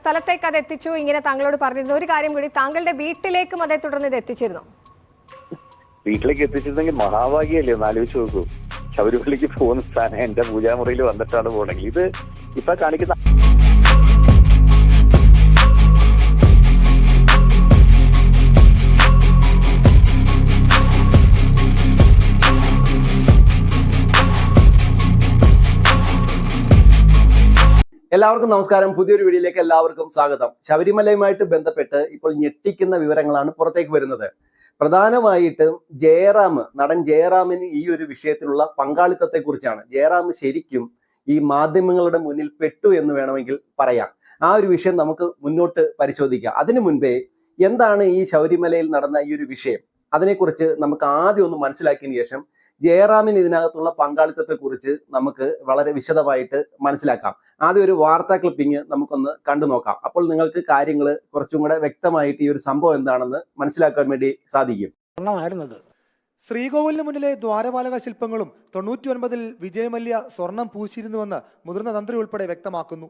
സ്ഥലത്തേക്ക് അത് എത്തിച്ചു. ഇങ്ങനെ താങ്കളോട് പറഞ്ഞിരുന്നു. ഒരു കാര്യം കൂടി താങ്കളുടെ വീട്ടിലേക്കും അതേ തുടർന്ന് ഇത് എത്തിച്ചിരുന്നു. വീട്ടിലേക്ക് എത്തിച്ചിരുന്നെങ്കിൽ മഹാഭാഗ്യല്ലേ? ഒന്ന് നോക്കൂ. ശബരിമലയ്ക്ക് പോകുന്ന സ്ഥാനം എന്റെ പൂജാമുറിയിൽ വന്നിട്ടാണ് പോകണെങ്കിൽ ഇത് ഇപ്പൊ കാണിക്കുന്ന എല്ലാവർക്കും നമസ്കാരം. പുതിയൊരു വീഡിയോയിലേക്ക് എല്ലാവർക്കും സ്വാഗതം. ശബരിമലയുമായിട്ട് ബന്ധപ്പെട്ട് ഇപ്പോൾ ഞെട്ടിക്കുന്ന വിവരങ്ങളാണ് പുറത്തേക്ക് വരുന്നത്. പ്രധാനമായിട്ടും ജയറാം നടൻ ജയറാമിന് ഈ ഒരു വിഷയത്തിലുള്ള പങ്കാളിത്തത്തെ കുറിച്ചാണ് ജയറാം ശരിക്കും ഈ മാധ്യമങ്ങളുടെ മുന്നിൽ പെട്ടു എന്ന് വേണമെങ്കിൽ പറയാം. ആ ഒരു വിഷയം നമുക്ക് മുന്നോട്ട് പരിശോധിക്കാം. അതിനു മുൻപേ എന്താണ് ഈ ശബരിമലയിൽ നടന്ന ഈ ഒരു വിഷയം? അതിനെക്കുറിച്ച് നമുക്ക് ആദ്യം ഒന്ന് മനസ്സിലാക്കിയതിനു ശേഷം ജയറാമിന് ഇതിനകത്തുള്ള പങ്കാളിത്തത്തെ കുറിച്ച് നമുക്ക് വളരെ വിശദമായിട്ട് മനസ്സിലാക്കാം. ആദ്യം ഒരു വാർത്താ ക്ലിപ്പിംഗ് നമുക്കൊന്ന് കണ്ടു നോക്കാം. അപ്പോൾ നിങ്ങൾക്ക് കാര്യങ്ങൾ കുറച്ചും കൂടെ വ്യക്തമായിട്ട് ഈ ഒരു സംഭവം എന്താണെന്ന് മനസ്സിലാക്കാൻ വേണ്ടി സാധിക്കും. ശ്രീകോവിലിന് മുന്നിലെ ദ്വാരപാലക ശില്പങ്ങളും തൊണ്ണൂറ്റി ഒൻപതിൽ വിജയമല്യ സ്വർണം പൂശിയിരുന്നുവെന്ന് മുതിർന്ന തന്ത്രി ഉൾപ്പെടെ വ്യക്തമാക്കുന്നു.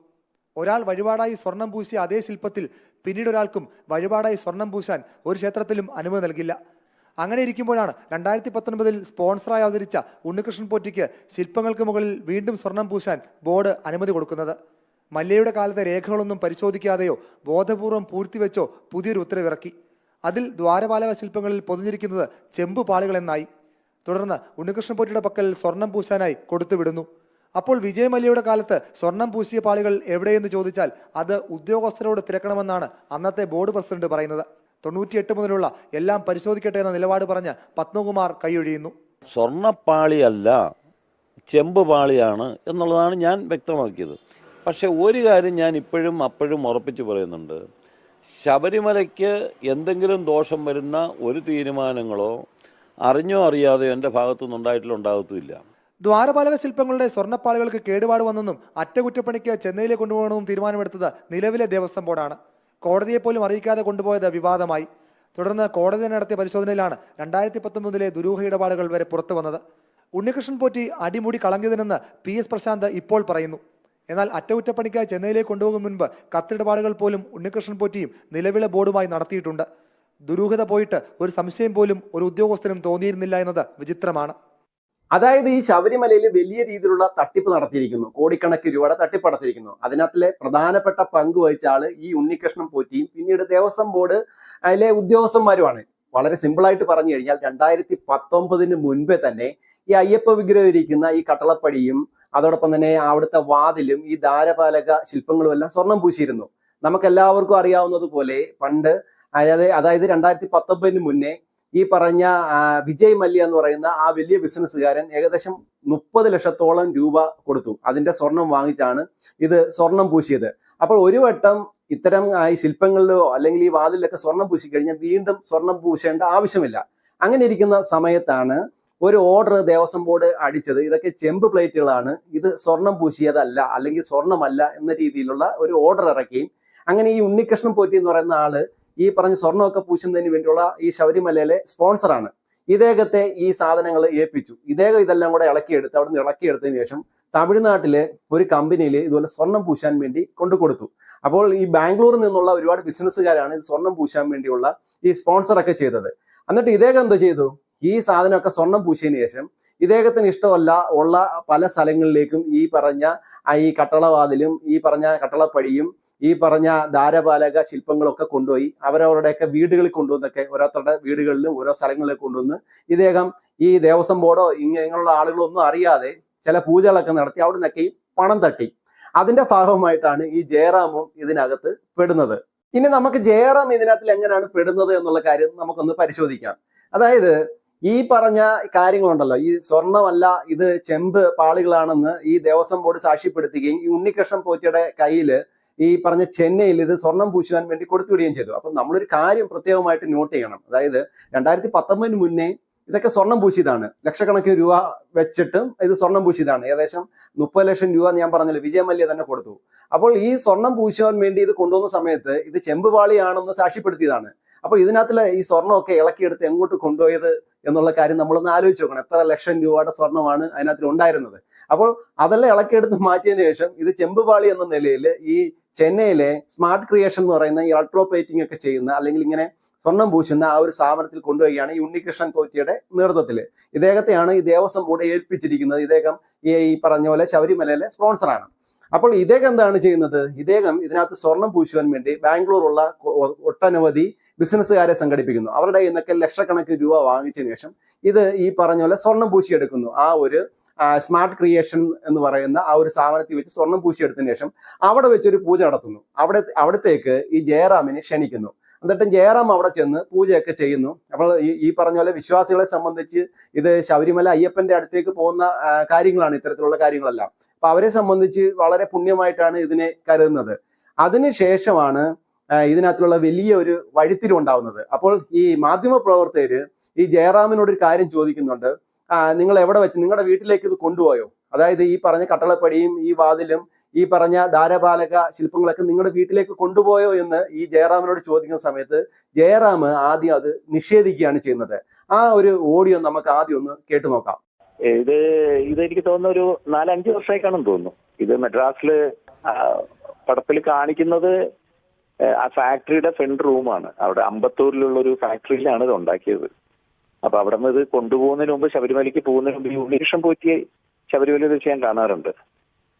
ഒരാൾ വഴിപാടായി സ്വർണം പൂശിയ അതേ ശില്പത്തിൽ പിന്നീട് ഒരാൾക്കും വഴിപാടായി സ്വർണം പൂശാൻ ഒരു ക്ഷേത്രത്തിലും അനുമതി നൽകില്ല. അങ്ങനെ ഇരിക്കുമ്പോഴാണ് രണ്ടായിരത്തി പത്തൊൻപതിൽ സ്പോൺസറായി അവതരിച്ച ഉണ്ണികൃഷ്ണൻ പോറ്റിക്ക് ശില്പങ്ങൾക്ക് മുകളിൽ വീണ്ടും സ്വർണം പൂശാൻ ബോർഡ് അനുമതി കൊടുക്കുന്നത്. മല്യയുടെ കാലത്തെ രേഖകളൊന്നും പരിശോധിക്കാതെയോ ബോധപൂർവം പൂഴ്ത്തിവെച്ചോ പുതിയൊരു ഉത്തരവിറക്കി. അതിൽ ദ്വാരപാലക ശില്പങ്ങളിൽ പൊതിഞ്ഞിരിക്കുന്നത് ചെമ്പ് പാളികൾ എന്നായി. തുടർന്ന് ഉണ്ണികൃഷ്ണൻ പോറ്റിയുടെ പക്കൽ സ്വർണം പൂശാനായി കൊടുത്തുവിടുന്നു അപ്പോൾ വിജയ് മല്യയുടെ കാലത്ത് സ്വർണം പൂശിയ പാളികൾ എവിടെയെന്ന് ചോദിച്ചാൽ അത് ഉദ്യോഗസ്ഥരോട് തിരക്കണമെന്നാണ് അന്നത്തെ ബോർഡ് പ്രസിഡന്റ് പറയുന്നത്. തൊണ്ണൂറ്റിയെട്ട് മുതലുള്ള എല്ലാം പരിശോധിക്കട്ടെ എന്ന നിലപാട് പറഞ്ഞ് പത്മകുമാർ കൈയൊഴിയുന്നു. സ്വർണപ്പാളിയല്ല ചെമ്പ് പാളിയാണ് എന്നുള്ളതാണ് ഞാൻ വ്യക്തമാക്കിയത്. പക്ഷെ ഒരു കാര്യം ഞാൻ ഇപ്പോഴും അപ്പോഴും ഉറപ്പിച്ച് പറയുന്നുണ്ട്. ശബരിമലയ്ക്ക് എന്തെങ്കിലും ദോഷം വരുന്ന ഒരു തീരുമാനങ്ങളോ അറിഞ്ഞോ അറിയാതെയോ എന്റെ ഭാഗത്തുനിന്ന് ഉണ്ടായിട്ടുണ്ടാകത്തുമില്ല ദ്വാരപാലക ശില്പങ്ങളുടെ സ്വർണപ്പാളികൾക്ക് കേടുപാട് വന്നെന്നും അറ്റകുറ്റപ്പണിക്ക് ചെന്നൈയിലേക്ക് കൊണ്ടുപോകണമെന്നും തീരുമാനമെടുത്തത് നിലവിലെ ദേവസ്വം ബോർഡാണ്. കോടതിയെ പോലും അറിയിക്കാതെ കൊണ്ടുപോയത് വിവാദമായി. തുടർന്ന് കോടതി നടത്തിയ പരിശോധനയിലാണ് രണ്ടായിരത്തി പത്തൊമ്പതിലെ ദുരൂഹ ഇടപാടുകൾ വരെ പുറത്തു വന്നത്. ഉണ്ണികൃഷ്ണൻ പോറ്റി അടിമുടി കളഞ്ഞതിനെന്ന് പി എസ് പ്രശാന്ത് ഇപ്പോൾ പറയുന്നു. എന്നാൽ അറ്റകുറ്റപ്പണിക്കായി ചെന്നൈയിലേക്ക് കൊണ്ടുപോകും മുൻപ് കത്തിടപാടുകൾ പോലും ഉണ്ണികൃഷ്ണൻ പോറ്റിയും നിലവിലെ ബോർഡുമായി നടത്തിയിട്ടുണ്ട്. ദുരൂഹത പോയിട്ട് ഒരു സംശയം പോലും ഒരു ഉദ്യോഗസ്ഥനും തോന്നിയിരുന്നില്ല എന്നത് വിചിത്രമാണ്. അതായത് ഈ ശബരിമലയിൽ വലിയ രീതിയിലുള്ള തട്ടിപ്പ് നടത്തിയിരിക്കുന്നു. കോടിക്കണക്കിന് രൂപയുടെ തട്ടിപ്പ് നടത്തിയിരിക്കുന്നു. അതിനകത്തിലെ പ്രധാനപ്പെട്ട പങ്ക് വഹിച്ച ആൾ ഈ ഉണ്ണികൃഷ്ണൻ പോറ്റിയും പിന്നീട് ദേവസ്വം ബോർഡ് അതിലെ ഉദ്യോഗസ്ഥന്മാരുമാണ്. വളരെ സിമ്പിളായിട്ട് പറഞ്ഞു കഴിഞ്ഞാൽ രണ്ടായിരത്തി പത്തൊമ്പതിന് മുൻപേ തന്നെ ഈ അയ്യപ്പ വിഗ്രഹം ഇരിക്കുന്ന ഈ കട്ടളപ്പടിയും അതോടൊപ്പം തന്നെ അവിടുത്തെ വാതിലും ഈ ദാരപാലക ശില്പങ്ങളും എല്ലാം സ്വർണം പൂശിയിരുന്നു. നമുക്ക് എല്ലാവർക്കും അറിയാവുന്നത് പോലെ പണ്ട് അതായത് അതായത് രണ്ടായിരത്തി പത്തൊമ്പതിന് മുന്നേ ഈ പറഞ്ഞ വിജയ് മല്യ എന്ന് പറയുന്ന ആ വലിയ ബിസിനസ്സുകാരൻ ഏകദേശം മുപ്പത് ലക്ഷത്തോളം രൂപ കൊടുത്തു. അതിന്റെ സ്വർണം വാങ്ങിച്ചാണ് ഇത് സ്വർണം പൂശിയത്. അപ്പോൾ ഒരു വട്ടം ഇത്തരം ഈ ശില്പങ്ങളിലോ അല്ലെങ്കിൽ ഈ വാതിലൊക്കെ സ്വർണം പൂശി കഴിഞ്ഞാൽ വീണ്ടും സ്വർണം പൂശേണ്ട ആവശ്യമില്ല. അങ്ങനെ ഇരിക്കുന്ന സമയത്താണ് ഒരു ഓർഡർ ദേവസ്വം ബോർഡ് അടിച്ചത്. ഇതൊക്കെ ചെമ്പ് പ്ലേറ്റുകളാണ്. ഇത് സ്വർണം പൂശിയതല്ല അല്ലെങ്കിൽ സ്വർണമല്ല എന്ന രീതിയിലുള്ള ഒരു ഓർഡർ ഇറക്കുകയും അങ്ങനെ ഈ ഉണ്ണികൃഷ്ണൻ പോറ്റി എന്ന് പറയുന്ന ആൾ ഈ പറഞ്ഞ സ്വർണമൊക്കെ പൂശുന്നതിന് വേണ്ടിയുള്ള ഈ ശബരിമലയിലെ സ്പോൺസറാണ്. ഇദ്ദേഹത്തെ ഈ സാധനങ്ങൾ ഏൽപ്പിച്ചു. ഇദ്ദേഹം ഇതെല്ലാം കൂടെ ഇളക്കിയെടുത്ത് അവിടെ നിന്ന് ഇളക്കിയെടുത്തതിന് ശേഷം തമിഴ്നാട്ടിലെ ഒരു കമ്പനിയിൽ ഇതുപോലെ സ്വർണം പൂശാൻ വേണ്ടി കൊണ്ടു കൊടുത്തു. അപ്പോൾ ഈ ബാംഗ്ലൂരിൽ നിന്നുള്ള ഒരുപാട് ബിസിനസ്സുകാരാണ് ഇത് സ്വർണം പൂശാൻ വേണ്ടിയുള്ള ഈ സ്പോൺസറൊക്കെ ചെയ്തത്. എന്നിട്ട് ഇദ്ദേഹം എന്തോ ചെയ്തു? ഈ സാധനമൊക്കെ സ്വർണം പൂശിയതിന് ശേഷം ഇദ്ദേഹത്തിന് ഇഷ്ടമല്ല ഉള്ള പല സ്ഥലങ്ങളിലേക്കും ഈ പറഞ്ഞ ഈ കട്ടളവാതിലും ഈ പറഞ്ഞ കട്ടളപ്പടിയും ഈ പറഞ്ഞ ധാരപാലക ശില്പങ്ങളൊക്കെ കൊണ്ടുപോയി അവരവരുടെയൊക്കെ വീടുകളിൽ കൊണ്ടുവന്നൊക്കെ ഓരോരുത്തരുടെ വീടുകളിലും ഓരോ സ്ഥലങ്ങളിലും കൊണ്ടുവന്ന് ഇദ്ദേഹം ഈ ദേവസ്വം ബോർഡോ ഇങ്ങനെയുള്ള ആളുകളൊന്നും അറിയാതെ ചില പൂജകളൊക്കെ നടത്തി അവിടെ നിന്നൊക്കെ പണം തട്ടി. അതിന്റെ ഭാഗമായിട്ടാണ് ഈ ജയറാമും ഇതിനകത്ത് പെടുന്നത്. ഇനി നമുക്ക് ജയറാം ഇതിനകത്തിൽ എങ്ങനെയാണ് പെടുന്നത് എന്നുള്ള കാര്യം നമുക്കൊന്ന് പരിശോധിക്കാം. അതായത് ഈ പറഞ്ഞ കാര്യങ്ങളുണ്ടല്ലോ. ഈ സ്വർണമല്ല ഇത് ചെമ്പ് പാളികളാണെന്ന് ഈ ദേവസ്വം ബോർഡ് സാക്ഷ്യപ്പെടുത്തുകയും ഈ ഉണ്ണികൃഷ്ണൻ പോറ്റിയുടെ കയ്യിൽ ഈ പറഞ്ഞ ചെന്നൈയിൽ ഇത് സ്വർണം പൂശുവാൻ വേണ്ടി കൊടുത്തുവിടുകയും ചെയ്തു. അപ്പം നമ്മളൊരു കാര്യം പ്രത്യേകമായിട്ട് നോട്ട് ചെയ്യണം. അതായത് രണ്ടായിരത്തി പത്തൊമ്പതിന് മുന്നേ ഇതൊക്കെ സ്വർണം പൂശിയതാണ്. ലക്ഷക്കണക്കിന് രൂപ വെച്ചിട്ടും ഇത് സ്വർണം പൂശിയതാണ്. ഏകദേശം മുപ്പത് ലക്ഷം രൂപ ഞാൻ പറഞ്ഞല്ലോ വിജയ മല്യ തന്നെ കൊടുത്തു. അപ്പോൾ ഈ സ്വർണം പൂശുവാൻ വേണ്ടി ഇത് കൊണ്ടുവന്ന സമയത്ത് ഇത് ചെമ്പുപാളിയാണെന്ന് സാക്ഷ്യപ്പെടുത്തിയതാണ്. അപ്പോൾ ഇതിനകത്തിലെ ഈ സ്വർണമൊക്കെ ഇളക്കിയെടുത്ത് എങ്ങോട്ട് കൊണ്ടുപോയത് എന്നുള്ള കാര്യം നമ്മളൊന്ന് ആലോചിച്ച് നോക്കണം. എത്ര ലക്ഷം രൂപയുടെ സ്വർണമാണ് അതിനകത്തിൽ ഉണ്ടായിരുന്നത്. അപ്പോൾ അതെല്ലാം ഇളക്കിയെടുത്ത് മാറ്റിയതിനു ശേഷം ഇത് ചെമ്പുപാളി എന്ന നിലയിൽ ഈ ചെന്നൈയിലെ സ്മാർട്ട് ക്രിയേഷൻ എന്ന് പറയുന്ന ഈ അൾട്രോ പ്ലേറ്റിംഗ് ഒക്കെ ചെയ്യുന്ന അല്ലെങ്കിൽ ഇങ്ങനെ സ്വർണം പൂശുന്ന ആ ഒരു സ്ഥാപനത്തിൽ കൊണ്ടുപോവുകയാണ് ഈ ഉണ്ണികൃഷ്ണൻ കോറ്റിയുടെ നേതൃത്വത്തിൽ. ഇദ്ദേഹത്തെയാണ് ഈ ദേവസ്വം ബോർഡ് ഏൽപ്പിച്ചിരിക്കുന്നത്. ഇദ്ദേഹം ഈ പറഞ്ഞ പോലെ ശബരിമലയിലെ സ്പോൺസറാണ് അപ്പോൾ ഇദ്ദേഹം എന്താണ് ചെയ്യുന്നത്? ഇദ്ദേഹം ഇതിനകത്ത് സ്വർണം പൂശുവാൻ വേണ്ടി ബാംഗ്ലൂരുള്ള കൊ- ഒട്ടനവധി ബിസിനസ്സുകാരെ സംഘടിപ്പിക്കുന്നു. അവരുടെ ഇന്നൊക്കെ ലക്ഷക്കണക്കിന് രൂപ വാങ്ങിച്ചതിന് ശേഷം ഇത് ഈ പറഞ്ഞ പോലെ സ്വർണം പൂശിയെടുക്കുന്നു. ആ ഒരു സ്മാർട്ട് ക്രിയേഷൻ എന്ന് പറയുന്ന ആ ഒരു സ്ഥാപനത്തിൽ വെച്ച് സ്വർണം പൂശിയെടുത്തതിന് ശേഷം അവിടെ വെച്ചൊരു പൂജ നടത്തുന്നു. അവിടെ അവിടത്തേക്ക് ഈ ജയറാമിനെ ക്ഷണിക്കുന്നു. എന്നിട്ടും ജയറാം അവിടെ ചെന്ന് പൂജയൊക്കെ ചെയ്യുന്നു. അപ്പോൾ ഈ ഈ പറഞ്ഞ പോലെ വിശ്വാസികളെ സംബന്ധിച്ച് ഇത് ശബരിമല അയ്യപ്പന്റെ അടുത്തേക്ക് പോകുന്ന കാര്യങ്ങളാണ് ഇത്തരത്തിലുള്ള കാര്യങ്ങളെല്ലാം. അപ്പൊ അവരെ സംബന്ധിച്ച് വളരെ പുണ്യമായിട്ടാണ് ഇതിനെ കരുതുന്നത്. അതിനുശേഷമാണ് ശേഷമാണ് ഇതിനകത്തുള്ള വലിയ ഒരു വഴിത്തിരിവുണ്ടാവുന്നത് അപ്പോൾ ഈ മാധ്യമ പ്രവർത്തകര് ഈ ജയറാമിനോട് ഒരു കാര്യം ചോദിക്കുന്നുണ്ട്. നിങ്ങൾ എവിടെ വെച്ച് നിങ്ങളുടെ വീട്ടിലേക്ക് ഇത് കൊണ്ടുപോയോ? അതായത് ഈ പറഞ്ഞ കട്ടളപ്പടിയും ഈ വാതിലും ഈ പറഞ്ഞ ധാരപാലക ശില്പങ്ങളൊക്കെ നിങ്ങളുടെ വീട്ടിലേക്ക് കൊണ്ടുപോയോ എന്ന് ഈ ജയറാമിനോട് ചോദിക്കുന്ന സമയത്ത് ജയറാം ആദ്യം അത് നിഷേധിക്കുകയാണ് ചെയ്യുന്നത്. ആ ഒരു ഓഡിയോ നമുക്ക് ആദ്യം ഒന്ന് കേട്ടു നോക്കാം. ഇത് ഇത് എനിക്ക് തോന്നുന്ന ഒരു നാലഞ്ച് വർഷമായി കാണും തോന്നുന്നു. ഇത് മദ്രാസിൽ പടത്തിൽ കാണിക്കുന്നത് ആ ഫാക്ടറിയുടെ ഫ്രണ്ട് റൂമാണ്. അവിടെ അമ്പത്തൂരിലുള്ള ഒരു ഫാക്ടറിയിലാണ് ഇത് ഉണ്ടാക്കിയത്. അപ്പൊ അവിടെ നിന്ന് ഇത് കൊണ്ടുപോകുന്നതിന് മുമ്പ് ശബരിമലയ്ക്ക് പോകുന്നതിന് മുമ്പ് ഈ ഉണ്ണീഷം പോറ്റി ശബരിമലയിൽ വെച്ച് ഞാൻ കാണാറുണ്ട്.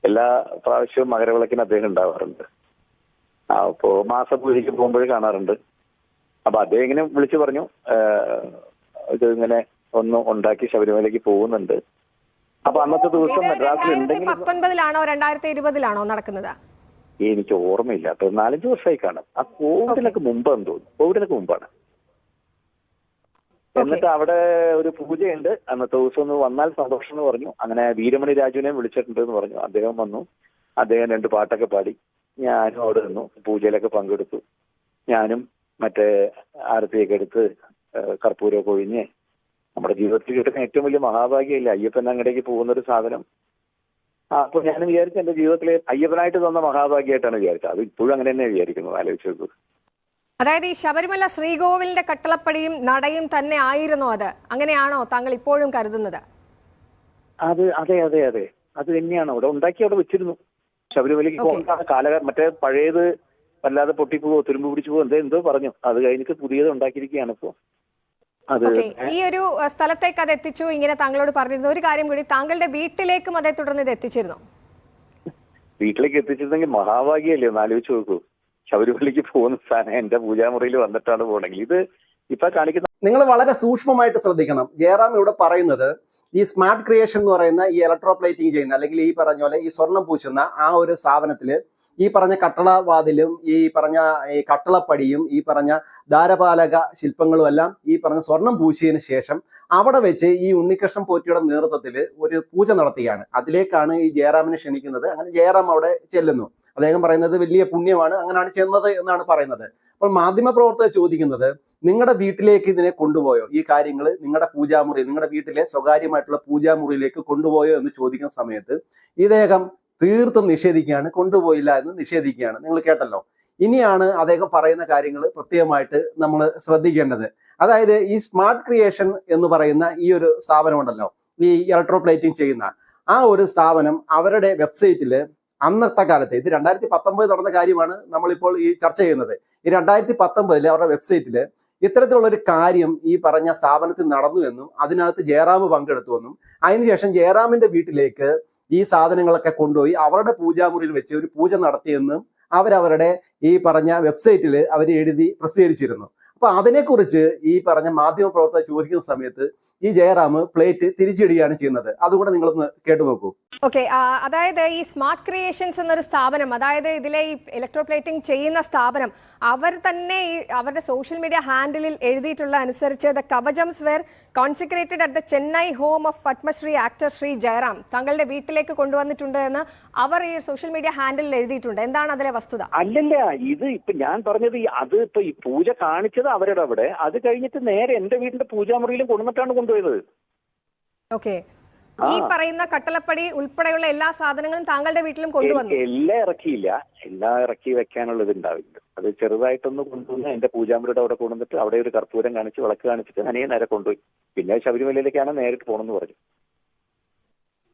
എല്ലാ പ്രാവശ്യവും മകരവിളക്കിന് അദ്ദേഹം ഉണ്ടാവാറുണ്ട്. ആ അപ്പോ മാസപൂജയ്ക്ക് പോകുമ്പോഴും കാണാറുണ്ട്. അപ്പൊ അദ്ദേഹം ഇങ്ങനെ വിളിച്ചു പറഞ്ഞു ഇത് ഇങ്ങനെ ഒന്ന് ഉണ്ടാക്കി ശബരിമലയ്ക്ക് പോകുന്നുണ്ട്. അപ്പൊ അന്നത്തെ ദിവസം മദ്രാസിൽ എന്തെങ്കിലും പത്തൊൻപതിലാണോ രണ്ടായിരത്തി ഇരുപതിലാണോ നടക്കുന്നത്? എനിക്ക് ഓർമ്മയില്ല. അപ്പൊ നാലഞ്ച് വർഷമായി കാണും. ആ കോവിഡിനൊക്കെ മുമ്പാന്ന് തോന്നുന്നു. കോവിഡിനൊക്കെ മുമ്പാണ്. എന്നിട്ട് അവിടെ ഒരു പൂജയുണ്ട്. അന്നത്തെ ദിവസം ഒന്ന് വന്നാൽ സന്തോഷം എന്ന് പറഞ്ഞു. അങ്ങനെ വീരമണി രാജുവിനെ വിളിച്ചിട്ടുണ്ട് എന്ന് പറഞ്ഞു. അദ്ദേഹം വന്നു. അദ്ദേഹം രണ്ട് പാട്ടൊക്കെ പാടി. ഞാനും അവിടെ നിന്നു. പൂജയിലൊക്കെ പങ്കെടുത്തു. ഞാനും മറ്റേ ആരത്തിയൊക്കെ എടുത്ത് കർപ്പൂരമൊക്കെ ഒഴിഞ്ഞ് നമ്മുടെ ജീവിതത്തിൽ കിട്ടുന്ന ഏറ്റവും വലിയ മഹാഭാഗ്യമില്ല? അയ്യപ്പൻ അങ്ങടേക്ക് പോകുന്ന ഒരു സാധനം അപ്പൊ ഞാൻ വിചാരിച്ചു എന്റെ ജീവിതത്തിലെ അയ്യപ്പനായിട്ട് തന്ന മഹാഭാഗ്യമായിട്ടാണ് വിചാരിച്ചത്. അത് ഇപ്പോഴും അങ്ങനെ തന്നെ വിചാരിക്കുന്നത് ആലോചിച്ച് നോക്കൂ. അതായത് ഈ ശബരിമല ശ്രീകോവിലിന്റെ കട്ടളപ്പടിയും നടയും തന്നെ ആയിരുന്നു അത്? അങ്ങനെയാണോ താങ്കൾ ഇപ്പോഴും കരുതുന്നത്? അത് അതെ അതെ അതെ. അത് തന്നെയാണ്. അവിടെ ഉണ്ടാക്കി അവിടെ വെച്ചിരുന്നു. ശബരിമലയ്ക്ക്. പോകുന്ന കാല മറ്റേ പഴയത് വല്ലാതെ പൊട്ടിപ്പോവോ തുരുമ്പ് പിടിച്ചു പോവോ എന്തോ എന്തോ പറഞ്ഞു. അത് കഴിഞ്ഞിട്ട് പുതിയത് ഉണ്ടാക്കിയിരിക്കുകയാണ് ഇപ്പോ. അത് ഈ ഒരു സ്ഥലത്തേക്ക് അത് എത്തിച്ചു ഇങ്ങനെ താങ്കളോട് പറഞ്ഞിരുന്നു. ഒരു കാര്യം കൂടി താങ്കളുടെ വീട്ടിലേക്കും അതേ തുടർന്ന് ഇത് എത്തിച്ചിരുന്നു? വീട്ടിലേക്ക് എത്തിച്ചിരുന്നെങ്കിൽ മഹാഭാഗ്യല്ലേ? ഒന്ന് ആലോചിച്ച് നോക്കൂ. ശബരിമലയ്ക്ക് പോകുന്ന സ്ഥാനം എന്റെ പൂജാമുറിയിൽ വന്നിട്ടാണ് പോകണമെങ്കിൽ ഇത് ഇപ്പൊ കാണിക്കുന്ന നിങ്ങൾ വളരെ സൂക്ഷ്മമായിട്ട് ശ്രദ്ധിക്കണം. ജയറാം ഇവിടെ പറയുന്നത് ഈ സ്മാർട്ട് ക്രിയേഷൻ എന്ന് പറയുന്ന ഈ ഇലക്ട്രോ പ്ലേറ്റിംഗ് ചെയ്യുന്ന അല്ലെങ്കിൽ ഈ പറഞ്ഞ പോലെ ഈ സ്വർണം പൂശുന്ന ആ ഒരു സ്ഥാപനത്തിൽ ഈ പറഞ്ഞ കട്ടളവാതിലും ഈ പറഞ്ഞ ഈ കട്ടളപ്പടിയും ഈ പറഞ്ഞ ധാരപാലക ശില്പങ്ങളും എല്ലാം ഈ പറഞ്ഞ സ്വർണം പൂശിയതിനു ശേഷം അവിടെ വെച്ച് ഈ ഉണ്ണികൃഷ്ണൻ പോറ്റിയുടെ നേതൃത്വത്തിൽ ഒരു പൂജ നടത്തുകയാണ്. അതിലേക്കാണ് ഈ ജയറാമിനെ ക്ഷണിക്കുന്നത്. അങ്ങനെ ജയറാം അവിടെ ചെല്ലുന്നു. അദ്ദേഹം പറയുന്നത് വലിയ പുണ്യമാണ് അങ്ങനെയാണ് ചെന്നത് എന്നാണ് പറയുന്നത്. അപ്പോൾ മാധ്യമപ്രവർത്തകർ ചോദിക്കുന്നത് നിങ്ങളുടെ വീട്ടിലേക്ക് ഇതിനെ കൊണ്ടുപോയോ? ഈ കാര്യങ്ങൾ നിങ്ങളുടെ പൂജാമുറി നിങ്ങളുടെ വീട്ടിലെ സ്വകാര്യമായിട്ടുള്ള പൂജാമുറിയിലേക്ക് കൊണ്ടുപോയോ എന്ന് ചോദിക്കുന്ന സമയത്ത് ഇദ്ദേഹം തീർത്തും നിഷേധിക്കുകയാണ് കൊണ്ടുപോയില്ല എന്ന് നിഷേധിക്കുകയാണ്. നിങ്ങൾ കേട്ടല്ലോ. ഇനിയാണ് അദ്ദേഹം പറയുന്ന കാര്യങ്ങൾ പ്രത്യേകമായിട്ട് നമ്മൾ ശ്രദ്ധിക്കേണ്ടത്. അതായത് ഈ സ്മാർട്ട് ക്രിയേഷൻ എന്ന് പറയുന്ന ഈ ഒരു സ്ഥാപനമുണ്ടല്ലോ ഈ ഇലക്ട്രോ പ്ലേറ്റിംഗ് ചെയ്യുന്ന ആ ഒരു സ്ഥാപനം അവരുടെ വെബ്സൈറ്റിൽ അന്നത്തെ കാലത്ത്. ഇത് രണ്ടായിരത്തി പത്തൊമ്പത് നടന്ന കാര്യമാണ് നമ്മളിപ്പോൾ ഈ ചർച്ച ചെയ്യുന്നത്. ഈ രണ്ടായിരത്തി പത്തൊമ്പതിൽ അവരുടെ വെബ്സൈറ്റിൽ ഇത്തരത്തിലുള്ള ഒരു കാര്യം ഈ പറഞ്ഞ സ്ഥാപനത്തിൽ നടന്നു എന്നും അതിനകത്ത് ജയറാം പങ്കെടുത്തു എന്നും അതിനുശേഷം ജയറാമിന്റെ വീട്ടിലേക്ക് ഈ സാധനങ്ങളൊക്കെ കൊണ്ടുപോയി അവരുടെ പൂജാമുറിയിൽ വെച്ച് ഒരു പൂജ നടത്തിയെന്നും അവരവരുടെ ഈ പറഞ്ഞ വെബ്സൈറ്റിൽ അവർ എഴുതി പ്രസിദ്ധീകരിച്ചിരുന്നു. അപ്പൊ അതിനെക്കുറിച്ച് ഈ പറഞ്ഞ മാധ്യമ പ്രവർത്തകർ ചോദിക്കുന്ന സമയത്ത് ഈ ജയറാം പ്ലേറ്റ് തിരിച്ചിടുകയാണ് ചെയ്യുന്നത്. അതുകൊണ്ട് നിങ്ങളൊന്ന് കേട്ടു നോക്കൂ. ഓക്കെ അതായത് ഈ സ്മാർട്ട് ക്രിയേഷൻസ് എന്നൊരു സ്ഥാപനം അതായത് ഇതിലെ ഈ ഇലക്ട്രോപ്ലേറ്റിംഗ് ചെയ്യുന്ന സ്ഥാപനം അവർ തന്നെ ഈ അവരുടെ സോഷ്യൽ മീഡിയ ഹാൻഡിലിൽ എഴുതിയിട്ടുള്ള അനുസരിച്ച് the kavachams were consecrated at the Chennai home of Padmashri actor Shri Jayaram താങ്കളുടെ വീട്ടിലേക്ക് കൊണ്ടുവന്നിട്ടുണ്ട് എന്ന് അവർ ഈ സോഷ്യൽ മീഡിയ ഹാൻഡിലിൽ എഴുതിയിട്ടുണ്ട്. എന്താണ് അതിലെ വസ്തുത? അല്ലല്ല ഇത് ഇപ്പൊ ഞാൻ പറഞ്ഞത് അത് ഇപ്പൊ ഈ പൂജ കാണിച്ചത് അവരുടെ അവിടെ. അത് കഴിഞ്ഞിട്ട് നേരെ എന്റെ വീടിന്റെ പൂജാമുറിയിലും കൊണ്ടുവന്നിട്ടാണ് കൊണ്ടുപോയത്. ഓക്കെ ഈ പറയുന്ന കട്ടളപ്പടി ഉൾപ്പെടെയുള്ള എല്ലാ സാധനങ്ങളും താങ്കളുടെ വീട്ടിലും കൊണ്ടുവന്നു? എല്ലാം ഇറക്കിയില്ല. എല്ലാം ഇറക്കി വെക്കാനുള്ളത് ഉണ്ടാവില്ല. അത് ചെറുതായിട്ടൊന്ന് കൊണ്ടുവന്ന് എന്റെ പൂജാമുറിയുടെ അവിടെ കൊണ്ടുവന്നിട്ട് അവിടെ ഒരു കർപ്പൂരം കാണിച്ച് വിളക്ക് കാണിച്ചിട്ട് അനേ നേരെ കൊണ്ടുപോയി. പിന്നെ ശബരിമലയിലേക്കാണ് നേരിട്ട് പോണെന്ന് പറഞ്ഞു.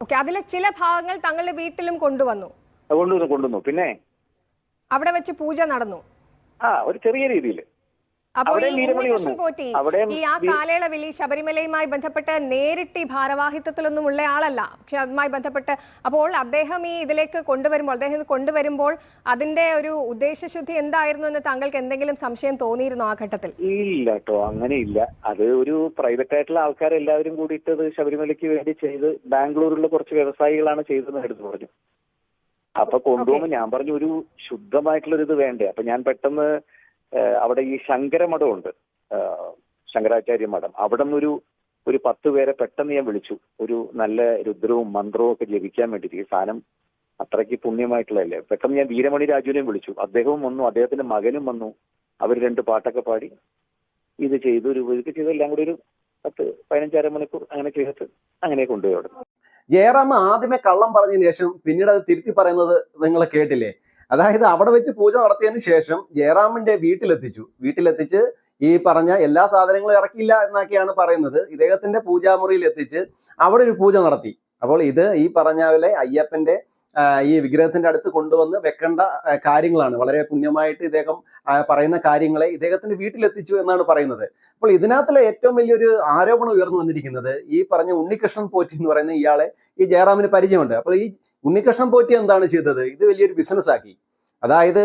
ഓക്കെ അതിലെ ചില ഭാഗങ്ങൾ തങ്ങളുടെ വീട്ടിലും കൊണ്ടുവന്നു? കൊണ്ടുവന്നു കൊണ്ടുവന്നു. പിന്നെ അവിടെ വെച്ച് പൂജ നടന്നു? ആ ഒരു ചെറിയ രീതിയിൽ അപ്പോൾ ഈ ഉണ്ണികൃഷ്ണൻ വന്നു. പോറ്റി ഈ ആ കാലയളവിൽ ഈ ശബരിമലയുമായി ബന്ധപ്പെട്ട് നേരിട്ട് ഈ ഭാരവാഹിത്വത്തിലൊന്നും ഉള്ള ആളല്ല. പക്ഷെ അതുമായി ബന്ധപ്പെട്ട് അപ്പോൾ അദ്ദേഹം ഈ ഇതിലേക്ക് കൊണ്ടുവരുമ്പോൾ അദ്ദേഹം കൊണ്ടുവരുമ്പോൾ അതിന്റെ ഒരു ഉദ്ദേശശുദ്ധി എന്തായിരുന്നു എന്ന് താങ്കൾക്ക് എന്തെങ്കിലും സംശയം തോന്നിയിരുന്നു ആ ഘട്ടത്തിൽ? ഇല്ല കേട്ടോ അങ്ങനെ ഇല്ല അത് ഒരു പ്രൈവറ്റ് ആയിട്ടുള്ള ആൾക്കാർ എല്ലാവരും അത് ശബരിമലയ്ക്ക് വേണ്ടി ചെയ്ത് ബാംഗ്ലൂരിലുള്ള കുറച്ച് വ്യവസായികളാണ് ചെയ്തതെന്ന് എടുത്തു പറഞ്ഞു. അപ്പൊ കൊണ്ടുപോകുമ്പോൾ ഞാൻ പറഞ്ഞു ഒരു ശുദ്ധമായിട്ടുള്ള ഒരു ഇത് വേണ്ടേ. അപ്പൊ ഞാൻ പെട്ടെന്ന് അവിടെ ഈ ശങ്കരമഠമുണ്ട്. ശങ്കരാചാര്യ മഠം. അവിടെ നിന്നൊരു ഒരു പത്ത് പേരെ പെട്ടെന്ന് ഞാൻ വിളിച്ചു. ഒരു നല്ല രുദ്രവും മന്ത്രവും ഒക്കെ ജപിക്കാൻ വേണ്ടിയിട്ട് ഈ സാധനം അത്രയ്ക്ക് പുണ്യമായിട്ടുള്ളതല്ലേ? പെട്ടെന്ന് ഞാൻ വീരമണി രാജുവിനെയും വിളിച്ചു. അദ്ദേഹവും വന്നു. അദ്ദേഹത്തിന്റെ മകനും വന്നു. അവർ രണ്ട് പാട്ടൊക്കെ പാടി ഇത് ചെയ്തു. ഒരു ഇതൊക്കെ ചെയ്തു. എല്ലാം കൂടി ഒരു പത്ത് പതിനഞ്ചര മണിക്കൂർ അങ്ങനെ ചെയ്തിട്ട് അങ്ങനെ കൊണ്ടുപോയി അവിടെ. ജയറാം ആദ്യമേ കള്ളം പറഞ്ഞതിന് ശേഷം പിന്നീട് അത് തിരുത്തി പറയുന്നത് നിങ്ങൾ കേട്ടില്ലേ? അതായത് അവിടെ വെച്ച് പൂജ നടത്തിയതിന് ശേഷം ജയറാമിന്റെ വീട്ടിലെത്തിച്ചു. വീട്ടിലെത്തിച്ച് ഈ പറഞ്ഞ എല്ലാ സാധനങ്ങളും ഇറക്കിയില്ല എന്നൊക്കെയാണ് പറയുന്നത്. ഇദ്ദേഹത്തിന്റെ പൂജാമുറിയിൽ എത്തിച്ച് അവിടെ ഒരു പൂജ നടത്തി. അപ്പോൾ ഇത് ഈ പറഞ്ഞ പോലെ അയ്യപ്പന്റെ ഈ വിഗ്രഹത്തിന്റെ അടുത്ത് കൊണ്ടുവന്ന് വെക്കേണ്ട കാര്യങ്ങളാണ്. വളരെ പുണ്യമായിട്ട് ഇദ്ദേഹം പറയുന്ന കാര്യങ്ങളെ ഇദ്ദേഹത്തിന്റെ വീട്ടിലെത്തിച്ചു എന്നാണ് പറയുന്നത്. അപ്പോൾ ഇതിനകത്തിലെ ഏറ്റവും വലിയൊരു ആരോപണം ഉയർന്നു വന്നിരിക്കുന്നത് ഈ പറഞ്ഞ ഉണ്ണികൃഷ്ണൻ പോറ്റി എന്ന് പറയുന്ന ഇയാളെ ഈ ജയറാമിന് പരിചയമുണ്ട്. അപ്പോൾ ഈ ഉണ്ണികൃഷ്ണൻ പോറ്റി എന്താണ് ചെയ്തത്? ഇത് വലിയൊരു ബിസിനസ് ആക്കി. അതായത്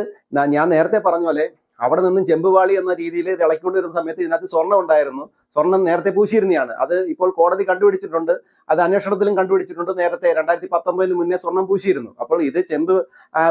ഞാൻ നേരത്തെ പറഞ്ഞ പോലെ അവിടെ നിന്നും ചെമ്പുവാളി എന്ന രീതിയിൽ തിളക്കിക്കൊണ്ടിരുന്ന സമയത്ത് ഇതിനകത്ത് സ്വർണം ഉണ്ടായിരുന്നു. സ്വർണം നേരത്തെ പൂശിയിരുന്നതാണ് അത് ഇപ്പോൾ കോടതി കണ്ടുപിടിച്ചിട്ടുണ്ട്. അത് അന്വേഷണത്തിലും കണ്ടുപിടിച്ചിട്ടുണ്ട്. നേരത്തെ രണ്ടായിരത്തി പത്തൊമ്പതിന് മുന്നേ സ്വർണം പൂശിയിരുന്നു. അപ്പോൾ ഇത് ചെമ്പ്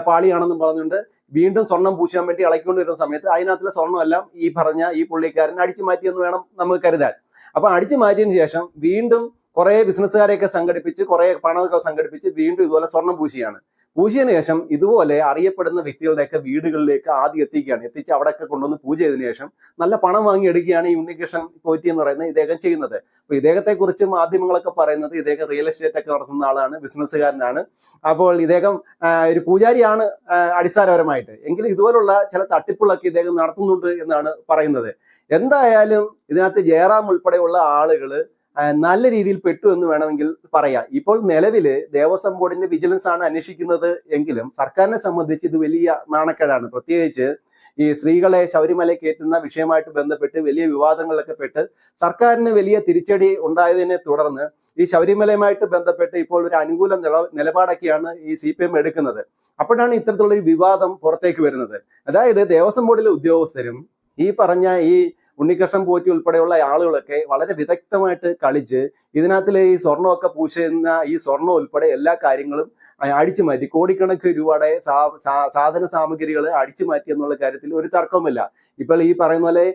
പാളിയാണെന്നും പറഞ്ഞുകൊണ്ട് വീണ്ടും സ്വർണം പൂശാൻ വേണ്ടി ഇളക്കിക്കൊണ്ടിരുന്ന സമയത്ത് അതിനകത്തുള്ള സ്വർണമെല്ലാം ഈ പറഞ്ഞ ഈ പുള്ളിക്കാരൻ അടിച്ചു മാറ്റിയെന്ന് വേണം നമുക്ക് കരുതാൻ. അപ്പൊ അടിച്ചു മാറ്റിയതിനു ശേഷം വീണ്ടും കുറെ ബിസിനസ്സുകാരെയൊക്കെ സംഘടിപ്പിച്ച് കുറെ പണമൊക്കെ സംഘടിപ്പിച്ച് വീണ്ടും ഇതുപോലെ സ്വർണം പൂശിയാണ്. പൂശിയതിനു ശേഷം ഇതുപോലെ അറിയപ്പെടുന്ന വ്യക്തികളുടെയൊക്കെ വീടുകളിലേക്ക് ആദ്യം എത്തിക്കുകയാണ്. എത്തിച്ച് അവിടെയൊക്കെ കൊണ്ടുവന്ന് പൂജ ചെയ്തതിനു ശേഷം നല്ല പണം വാങ്ങി എടുക്കുകയാണ് ഈ ഉണ്ണികൃഷ്ണൻ പോറ്റി എന്ന് പറയുന്നത് ഇദ്ദേഹം ചെയ്യുന്നത്. അപ്പൊ ഇദ്ദേഹത്തെ കുറിച്ച് മാധ്യമങ്ങളൊക്കെ പറയുന്നത് ഇദ്ദേഹം റിയൽ എസ്റ്റേറ്റ് ഒക്കെ നടത്തുന്ന ആളാണ് ബിസിനസ്സുകാരനാണ്. അപ്പോൾ ഇദ്ദേഹം ഒരു പൂജാരിയാണ് അടിസ്ഥാനപരമായിട്ട്. എങ്കിലും ഇതുപോലുള്ള ചില തട്ടിപ്പുകളൊക്കെ ഇദ്ദേഹം നടത്തുന്നുണ്ട് എന്നാണ് പറയുന്നത്. എന്തായാലും ഇതിനകത്ത് ജയറാം ഉൾപ്പെടെയുള്ള ആളുകൾ നല്ല രീതിയിൽ പെട്ടു എന്ന് വേണമെങ്കിൽ പറയാം. ഇപ്പോൾ നിലവിൽ ദേവസ്വം ബോർഡിന്റെ വിജിലൻസ് ആണ് അന്വേഷിക്കുന്നത് എങ്കിലും സർക്കാരിനെ സംബന്ധിച്ച് ഇത് വലിയ നാണക്കേടാണ്. പ്രത്യേകിച്ച് ഈ സ്ത്രീകളെ ശബരിമല കയറ്റുന്ന വിഷയമായിട്ട് ബന്ധപ്പെട്ട് വലിയ വിവാദങ്ങളിലൊക്കെ പെട്ട് സർക്കാരിന് വലിയ തിരിച്ചടി ഉണ്ടായതിനെ തുടർന്ന് ഈ ശബരിമലയുമായിട്ട് ബന്ധപ്പെട്ട് ഇപ്പോൾ ഒരു അനുകൂല നില നിലപാടൊക്കെയാണ് ഈ സി പി എം എടുക്കുന്നത്. അപ്പോഴാണ് ഇത്തരത്തിലുള്ള ഒരു വിവാദം പുറത്തേക്ക് വരുന്നത്. അതായത് ദേവസ്വം ബോർഡിലെ ഉദ്യോഗസ്ഥരും ഈ പറഞ്ഞ ഈ ഉണ്ണികൃഷ്ണൻ പോറ്റി ഉൾപ്പെടെയുള്ള ആളുകളൊക്കെ വളരെ വിദഗ്ധമായിട്ട് കളിച്ച് ഇതിനകത്തിലെ ഈ സ്വർണമൊക്കെ പൂശുന്ന ഈ സ്വർണം ഉൾപ്പെടെ എല്ലാ കാര്യങ്ങളും അടിച്ചു മാറ്റി. കോടിക്കണക്കിന് രൂപയുടെ സാധന സാമഗ്രികൾ അടിച്ചു മാറ്റി എന്നുള്ള കാര്യത്തിൽ ഒരു തർക്കവുമില്ല. ഇപ്പോൾ ഈ പറയുന്ന പോലെ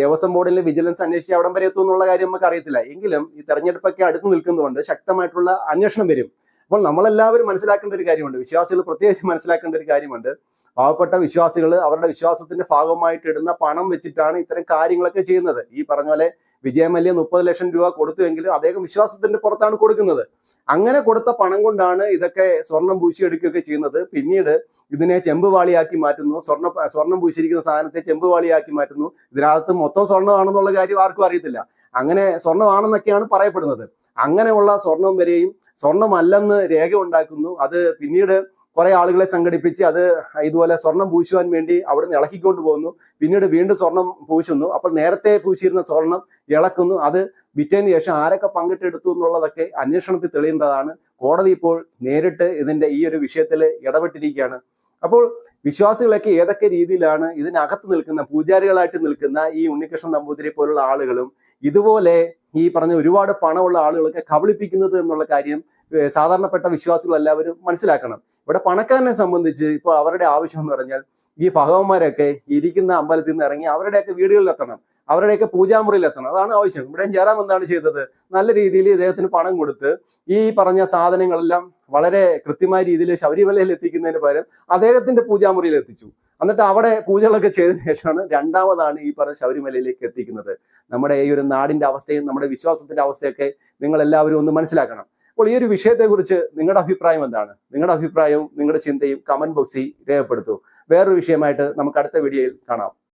ദേവസ്വം ബോർഡിലെ വിജിലൻസ് അന്വേഷിച്ച് അവിടം വരെ എത്തും എന്നുള്ള കാര്യം നമുക്ക് അറിയത്തില്ല. എങ്കിലും ഈ തെരഞ്ഞെടുപ്പൊക്കെ അടുത്ത് നിൽക്കുന്നതുകൊണ്ട് ശക്തമായിട്ടുള്ള അന്വേഷണം വരും. അപ്പോൾ നമ്മളെല്ലാവരും മനസ്സിലാക്കേണ്ട ഒരു കാര്യമുണ്ട്. വിശ്വാസികൾ പ്രത്യേകിച്ച് മനസ്സിലാക്കേണ്ട ഒരു കാര്യമുണ്ട്. പാവപ്പെട്ട വിശ്വാസികൾ അവരുടെ വിശ്വാസത്തിന്റെ ഭാഗമായിട്ട് ഇടുന്ന പണം വെച്ചിട്ടാണ് ഇത്തരം കാര്യങ്ങളൊക്കെ ചെയ്യുന്നത്. ഈ പറഞ്ഞ പോലെ വിജയമല്യ മുപ്പത് ലക്ഷം രൂപ കൊടുത്തുവെങ്കിലും അദ്ദേഹം വിശ്വാസത്തിന്റെ പുറത്താണ് കൊടുക്കുന്നത്. അങ്ങനെ കൊടുത്ത പണം കൊണ്ടാണ് ഇതൊക്കെ സ്വർണം പൂശിയെടുക്കുകയൊക്കെ ചെയ്യുന്നത്. പിന്നീട് ഇതിനെ ചെമ്പുവാളിയാക്കി മാറ്റുന്നു. സ്വർണ സ്വർണം പൂശിയിരിക്കുന്ന സാധനത്തെ ചെമ്പുവാളിയാക്കി മാറ്റുന്നു. ഇതിനകത്ത് മൊത്തം സ്വർണമാണെന്നുള്ള കാര്യം ആർക്കും അറിയത്തില്ല. അങ്ങനെ സ്വർണമാണെന്നൊക്കെയാണ് പറയപ്പെടുന്നത്. അങ്ങനെയുള്ള സ്വർണം വരെയും സ്വർണമല്ലെന്ന് രേഖ ഉണ്ടാക്കുന്നു അത് പിന്നീട് കുറെ ആളുകളെ സംഘടിപ്പിച്ച് അത് ഇതുപോലെ സ്വർണം പൂശുവാൻ വേണ്ടി അവിടുന്ന് ഇളക്കിക്കൊണ്ട് പോകുന്നു. പിന്നീട് വീണ്ടും സ്വർണം പൂശുന്നു. അപ്പോൾ നേരത്തെ പൂശിയിരുന്ന സ്വർണം ഇളക്കുന്നു. അത് വിറ്റതിന് ശേഷം ആരൊക്കെ പങ്കിട്ടെടുത്തു എന്നുള്ളതൊക്കെ അന്വേഷണത്തിൽ തെളിയേണ്ടതാണ്. കോടതി ഇപ്പോൾ നേരിട്ട് ഇതിന്റെ ഈ ഒരു വിഷയത്തിൽ ഇടപെട്ടിരിക്കുകയാണ്. അപ്പോൾ വിശ്വാസികളൊക്കെ ഏതൊക്കെ രീതിയിലാണ് ഇതിനകത്ത് നിൽക്കുന്ന പൂജാരികളായിട്ട് നിൽക്കുന്ന ഈ ഉണ്ണികൃഷ്ണൻ നമ്പൂതിരി പോലുള്ള ആളുകളും ഇതുപോലെ ഈ പറഞ്ഞ ഒരുപാട് പണമുള്ള ആളുകളൊക്കെ കബളിപ്പിക്കുന്നത് എന്നുള്ള കാര്യം സാധാരണപ്പെട്ട വിശ്വാസികൾ എല്ലാവരും മനസ്സിലാക്കണം. ഇവിടെ പണക്കാരനെ സംബന്ധിച്ച് ഇപ്പോൾ അവരുടെ ആവശ്യം എന്ന് പറഞ്ഞാൽ ഈ ഭഗവന്മാരൊക്കെ ഇരിക്കുന്ന അമ്പലത്തിൽ നിന്ന് ഇറങ്ങി അവരുടെയൊക്കെ വീടുകളിൽ എത്തണം അവരുടെയൊക്കെ പൂജാമുറിയിൽ എത്തണം അതാണ് ആവശ്യം. ഇവിടെ ജയറാം എന്താണ് ചെയ്തത്? നല്ല രീതിയിൽ ഇദ്ദേഹത്തിന് പണം കൊടുത്ത് ഈ പറഞ്ഞ സാധനങ്ങളെല്ലാം വളരെ കൃത്യമായ രീതിയിൽ ശബരിമലയിൽ എത്തിക്കുന്നതിന് പകരം അദ്ദേഹത്തിന്റെ പൂജാമുറിയിൽ എത്തിച്ചു. എന്നിട്ട് അവിടെ പൂജകളൊക്കെ ചെയ്തതിനു ശേഷമാണ് രണ്ടാമതാണ് ഈ പറഞ്ഞ ശബരിമലയിലേക്ക് എത്തിക്കുന്നത്. നമ്മുടെ ഈ ഒരു നാടിന്റെ അവസ്ഥയും നമ്മുടെ വിശ്വാസത്തിന്റെ അവസ്ഥയൊക്കെ നിങ്ങൾ എല്ലാവരും ഒന്ന് മനസ്സിലാക്കണം. അപ്പോൾ ഈ ഒരു വിഷയത്തെക്കുറിച്ച് നിങ്ങളുടെ അഭിപ്രായം എന്താണ്? നിങ്ങളുടെ അഭിപ്രായവും നിങ്ങളുടെ ചിന്തയും കമന്റ് ബോക്സിൽ രേഖപ്പെടുത്തൂ. വേറൊരു വിഷയമായിട്ട് നമുക്ക് അടുത്ത വീഡിയോയിൽ കാണാം.